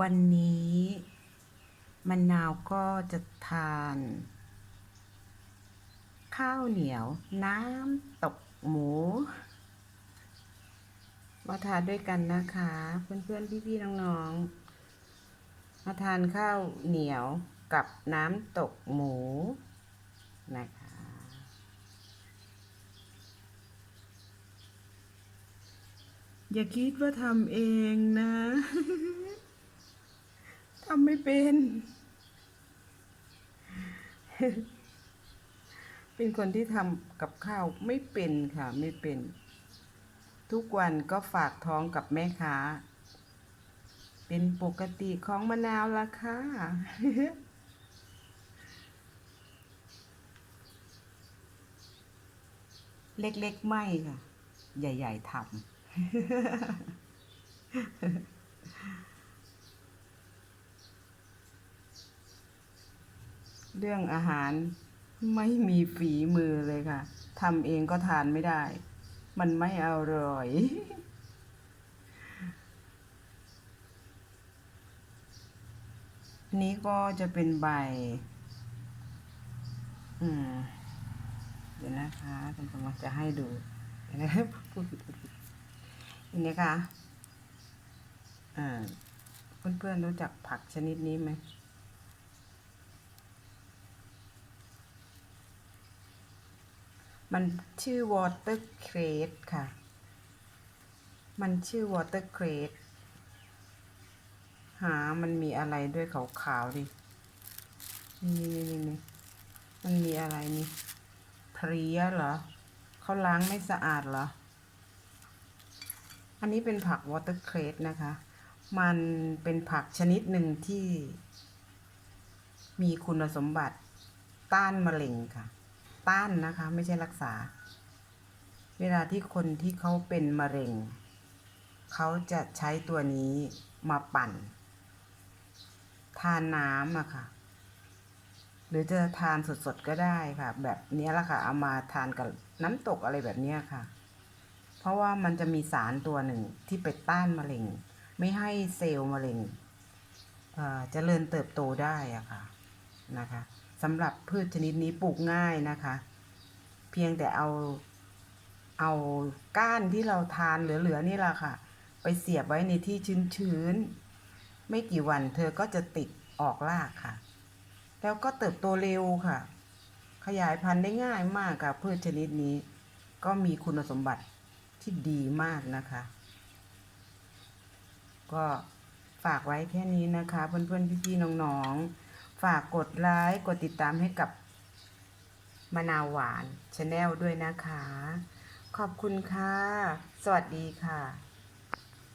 วันนี้มะนาวก็จะทาน ข้าวเหนียว น้ำตกหมู มาทานด้วยกันนะคะ เพื่อนๆ พี่ๆ น้องๆ มาทานข้าวเหนียวกับน้ำตกหมู นะคะ อย่าคิดว่าทำเองนะ ทำไม่เป็น เป็นคนที่ทำกับข้าวไม่เป็นค่ะ ไม่เป็น ทุกวันก็ฝากท้องกับแม่ค้า เป็นปกติของมะนาวละค่ะ เล็กๆไม่ค่ะ ใหญ่ ๆทำ เรื่องอาหารไม่มีฝีมือเลยค่ะทำเองก็ทานไม่ได้ มันไม่อร่อย นี้ก็จะเป็นใบ อืม เดี๋ยวนะคะคุณกำลังจะให้ดูเดี๋ยวนะพูดผิดพูดผิดอันนี้ค่ะอ่าเพื่อนๆรู้จักผักชนิดนี้ไหม มันชื่อ water crate ค่ะ มันชื่อ water crate หา มันมีอะไรด้วยขาวๆดิ นี่นี่นี่นี่มันมีอะไรนี่เพลียเหรอ เขาล้างไม่สะอาดเหรอ อันนี้เป็นผัก water crate นะคะ มันเป็นผักชนิดหนึ่งที่ มีคุณสมบัติต้านมะเร็งค่ะ ต้านนะคะ ไม่ใช่รักษา เวลาที่คนที่เขาเป็นมะเร็ง เขาจะใช้ตัวนี้มาปั่น ทานน้ำอะค่ะ หรือจะทานสดๆก็ได้ค่ะ แบบนี้ละค่ะ เอามาทานกับน้ำตกอะไรแบบนี้ค่ะ เพราะว่ามันจะมีสารตัวหนึ่งที่ไปต้านมะเร็ง ไม่ให้เซลล์มะเร็งเอ่อเจริญเติบโตได้อะค่ะนะคะ สำหรับพืชชนิดนี้ปลูกง่ายนะคะ เพียงแต่เอาเอาก้านที่เราทานเหลือๆนี่แหละค่ะ ไปเสียบไว้ในที่ชื้นๆ ไม่กี่วันเธอก็จะติดออกรากค่ะ แล้วก็เติบโตเร็วค่ะ ขยายพันธุ์ได้ง่ายมากค่ะพืชชนิดนี้ ก็มีคุณสมบัติที่ดีมากนะคะ ก็ฝากไว้แค่นี้นะคะ เพื่อนๆพี่ๆน้องๆ ฝากกดไลค์กดติดตามให้กับมะนาวหวานชาแนลด้วยนะคะ ขอบคุณค่ะ สวัสดีค่ะ